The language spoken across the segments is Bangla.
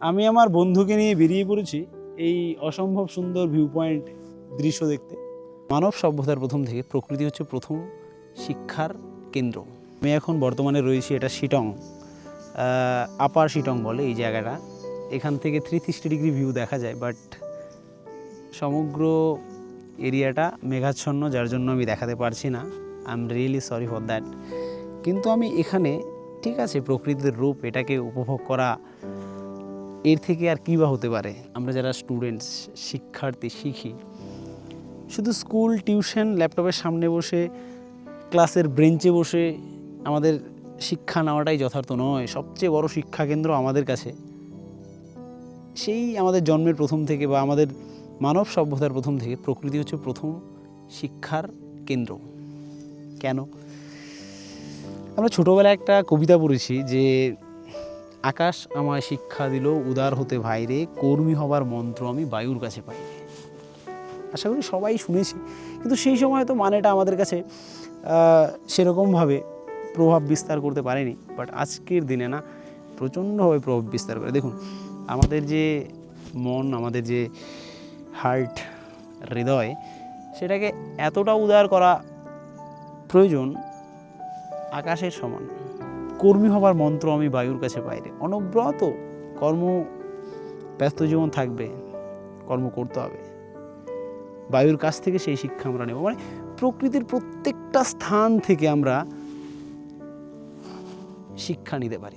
আমি আমার বন্ধুকে নিয়ে বেরিয়ে পড়েছি এই অসম্ভব সুন্দর ভিউ পয়েন্ট দৃশ্য দেখতে। মানব সভ্যতার প্রথম থেকে প্রকৃতি হচ্ছে প্রথম শিক্ষার কেন্দ্র। আমি এখন বর্তমানে রয়েছি এটা শিটং আপার শিটং বলে এই জায়গাটা। এখান থেকে থ্রি সিক্সটি ডিগ্রি ভিউ দেখা যায় বাট সমগ্র এরিয়াটা মেঘাচ্ছন্ন যার জন্য আমি দেখাতে পারছি না। I am really sorry for that কিন্তু আমি এখানে ঠিক আছে প্রকৃতির রূপ এটাকে উপভোগ করা এর থেকে আর কী বা হতে পারে? আমরা যারা স্টুডেন্টস শিক্ষার্থী শিখি শুধু স্কুল টিউশন ল্যাপটপের সামনে বসে ক্লাসের ব্রেঞ্চে বসে আমাদের শিক্ষা নেওয়াটাই যথার্থ নয়। সবচেয়ে বড় শিক্ষা কেন্দ্র আমাদের কাছে। সেই আমাদের জন্মের প্রথম থেকে বা আমাদের মানব সভ্যতার প্রথম থেকে প্রকৃতি হচ্ছে প্রথম শিক্ষার কেন্দ্র। কেন? আমরা ছোটোবেলায় একটা কবিতা পড়েছি যে আকাশ আমায় শিক্ষা দিল, উদার হতে ভাইরে, কর্মী হবার মন্ত্র আমি বায়ুর কাছে পাই। আশা করি সবাই শুনেছি, কিন্তু সেই সময় তো মানেটা আমাদের কাছে সেরকমভাবে প্রভাব বিস্তার করতে পারেনি। বাট আজকের দিনে না, প্রচণ্ডভাবে প্রভাব বিস্তার করে। দেখুন, আমাদের যে মন, আমাদের যে হার্ট হৃদয়, সেটাকে এতটা উদার করা প্রয়োজন আকাশের সমান। কর্মী হবার মন্ত্র আমি বায়ুর কাছে বাইরে অনব্রত কর্ম ব্যস্ত জীবন থাকবে, কর্ম করতে হবে। বায়ুর কাছ থেকে সেই শিক্ষা আমরা নেব। মানে প্রকৃতির প্রত্যেকটা স্থান থেকে আমরা শিক্ষা নিতে পারি।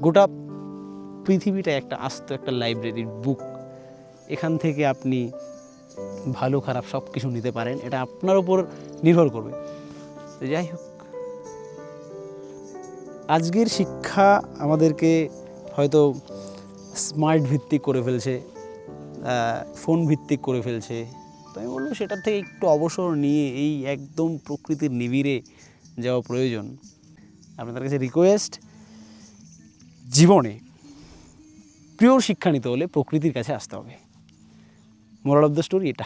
গোটা পৃথিবীটা একটা আস্ত একটা লাইব্রেরির বুক। এখান থেকে আপনি ভালো খারাপ সব কিছু নিতে পারেন, এটা আপনার উপর নির্ভর করবে। যাই হোক আজকের শিক্ষা আমাদেরকে হয়তো স্মার্ট ভিত্তিক করে ফেলছে ফোন ভিত্তিক করে ফেলছে। তো আমি বলব সেটার থেকে একটু অবসর নিয়ে এই একদম প্রকৃতির নিবিড়ে যাওয়া প্রয়োজন। আপনাদের কাছে রিকোয়েস্ট জীবনে প্রিয় শিক্ষা নিতে হলে প্রকৃতির কাছে আসতে হবে। মোরাল অফ দ্য স্টোরি এটা।